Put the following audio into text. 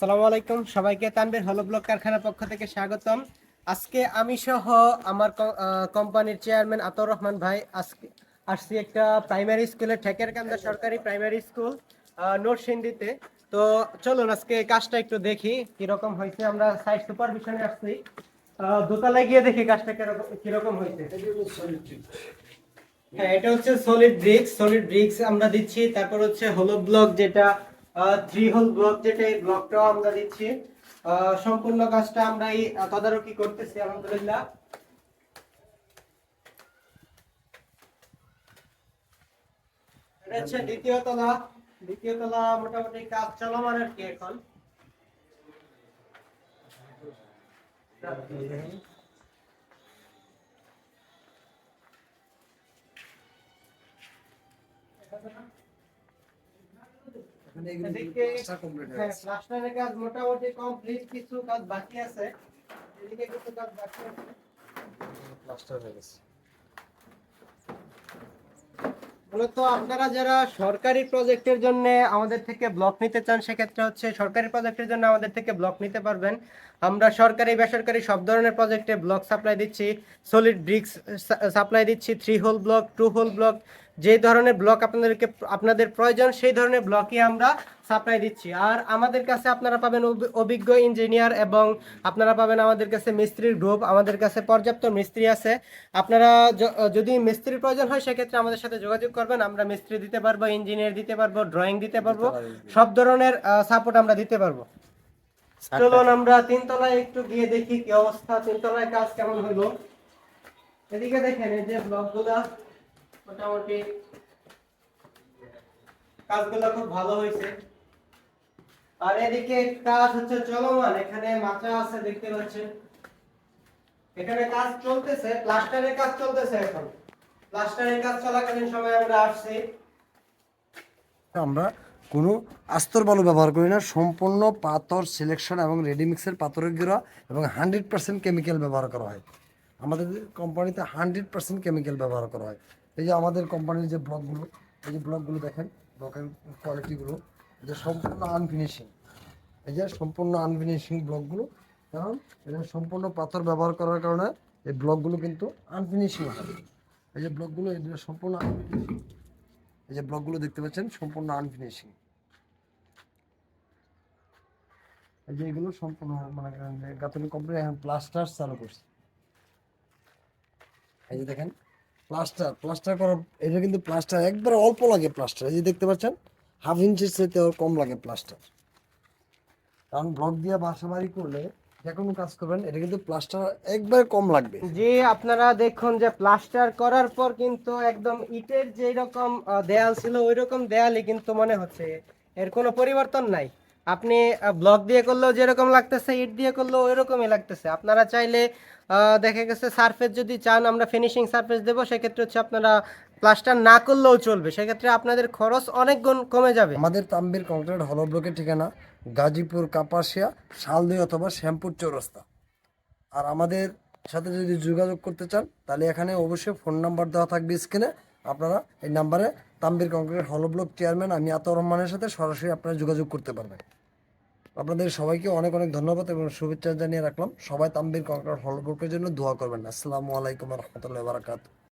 আসসালামু আলাইকুম। সবাইকে তানবীর হলো ব্লক কারখানার পক্ষ থেকে স্বাগতম। আজকে আমি সহ আমার কোম্পানির চেয়ারম্যান আতর রহমান ভাই আজকে আসছি একটা প্রাইমারি স্কুলে ঠেকের কান্দা সরকারি প্রাইমারি স্কুল নরসিংদীতে। তো চলুন আজকে কাজটা একটু দেখি কীরকম হয়েছে। আমরা সাইড সুপারভিশনে আসছি। দোতলায় গিয়ে দেখি কাজটা কীরকম হয়েছে। হ্যাঁ এটা হচ্ছে সলিড ব্রিক্স সলিড ব্রিক্স আমরা দিচ্ছি। তারপর হচ্ছে হলো ব্লক যেটা থ্রি হোল ব্লক যেটা এই ব্লকটাও আমরা দিচ্ছি। সম্পূর্ণ কাজটা আমরা এই তদারকি করতেছি, আলহামদুলিল্লাহ। দ্বিতীয় তলা। দ্বিতীয় তলা মোটামুটি কাজ চলমান আর কি এখন। এদিকে হ্যাঁ, প্লাস্টারের কাজ মোটামুটি কমপ্লিট কিছু কাজ বাকি আছে। এদিকে কিছু কাজ বাকি আছে। মূলত আপনারা যারা সরকারি প্রজেক্টের জন্য আমাদের থেকে ব্লক নিতে চান সেক্ষেত্রে হচ্ছে সরকারি প্রজেক্টের জন্য আমাদের থেকে ব্লক নিতে পারবেন। আমরা সরকারি বেসরকারি সব ধরনের প্রজেক্টে ব্লক সাপ্লাই দিচ্ছি। সলিড ব্রিক্স সাপ্লাই দিচ্ছি। Three hole block two hole block যে ধরনের ব্লক আপনাদেরকে আপনাদের প্রয়োজন সেই ধরনের ব্লকই আমরা সাপ্লাই দিচ্ছি। আর আমাদের কাছে আপনারা পাবেন অভিজ্ঞ ইঞ্জিনিয়ার এবং আপনারা পাবেন আমাদের কাছে মিস্ত্রির গ্রুপ আমাদের কাছে পর্যাপ্ত মিস্ত্রি আছে। আপনারা যদি মিস্ত্রির প্রয়োজন হয় সেক্ষেত্রে আমাদের সাথে যোগাযোগ করবেন। আমরা মিস্ত্রি দিতে পারব ইঞ্জিনিয়ার দিতে পারব ড্রয়িং দিতে পারব সব ধরনের সাপোর্ট আমরা দিতে পারব। চলুন আমরা তিনতলায় একটু গিয়ে দেখি কি অবস্থা তিনতলায় কাজ কেমন হলো? এদিকে দেখেন এই যে ব্লকগুলা মোটামুটি। কাজগুলো খুব ভালো হয়েছে। আর এদিকে কাজ হচ্ছে চলমান এখানে মাচা আছে দেখতে পাচ্ছেন। এখানে কাজ চলতেছে প্লাস্টারের কাজ চলতেছে এখন। প্লাস্টারের কাজ চলাকালীন সময় আমরা আসছি। আমরা কোনো আস্তর বালু ব্যবহার করি না সম্পূর্ণ পাথর সিলেকশন এবং রেডিমিক্সের পাথরের গুঁড়া এবং হান্ড্রেড পার্সেন্ট কেমিক্যাল ব্যবহার করা হয়। আমাদের কোম্পানিতে হান্ড্রেড পার্সেন্ট কেমিক্যাল ব্যবহার করা হয়। এই যে আমাদের কোম্পানির যে ব্লকগুলো এই যে ব্লকগুলো দেখেন ব্লকের কোয়ালিটিগুলো এই যে সম্পূর্ণ আনফিনিশিং এই যে সম্পূর্ণ আনফিনিশিং ব্লকগুলো কারণ এটা সম্পূর্ণ পাথর ব্যবহার করার কারণে এই ব্লকগুলো কিন্তু আনফিনিশিং হয় এই যে ব্লকগুলো এগুলো সম্পূর্ণ আনফিনিশিং এই যে ব্লকগুলো দেখতে পাচ্ছেন সম্পূর্ণ আনফিনিশিং এই যে এগুলো সম্পূর্ণ মানে গাতনি কোম্পানি এখন প্লাস্টার চালু করছে এই যে দেখেন প্লাস্টার প্লাস্টার করা এটা কিন্তু প্লাস্টার একবারে অল্প লাগে প্লাস্টার এই যে দেখতে পাচ্ছেন হাফ ইঞ্চের চাইতে কম লাগে প্লাস্টার কারণ ব্লক দিয়ে বাসা বাড়ি করলে যে কোনো কাজ করবেন, এটা কিন্তু প্লাস্টার একবারে কম লাগবে। যে আপনারা দেখুন যে প্লাস্টার করার পর কিন্তু একদম ইটের যে রকম দেয়াল ছিল, ওই রকম দেয়ালই কিন্তু মনে হচ্ছে। এর কোনো পরিবর্তন নাই। আপনি ব্লক দিয়ে করলেও যেরকম লাগতেছে, ইট দিয়ে করলেও ওই রকমই লাগতেছে। আপনারা চাইলে দেখা গেছে সারফেস যদি চান, আমরা ফিনিশিং সারফেস দেবো, সেক্ষেত্রে হচ্ছে আপনারা প্লাস্টার না করলেও চলবে। সেক্ষেত্রে আপনাদের খরচ অনেক গুণ কমে যাবে। আমাদের তাম্বির কংক্রিট হল ব্লকের ঠিকানা গাজীপুর, কাপাসিয়া, শালদি অথবা শ্যামপুর চৌরাস্তা। আর আমাদের সাথে যদি যোগাযোগ করতে চান, তাহলে এখানে অবশ্যই ফোন নাম্বার দেওয়া থাকবে স্ক্রিনে আপনারা এই নাম্বারে Tambir concrete hollow block chairman আমি আতর রহমানের সাথে সরাসরি আপনারা যোগাযোগ করতে পারবেন। আপনাদের সবাইকে অনেক অনেক ধন্যবাদ এবং শুভেচ্ছা জানিয়ে রাখলাম। সবাই তাম্বির কংক্রিট হল ব্লকের জন্য দোয়া করবেন। আসসালামু আলাইকুম রহমতুল্লাহ বারাকাতু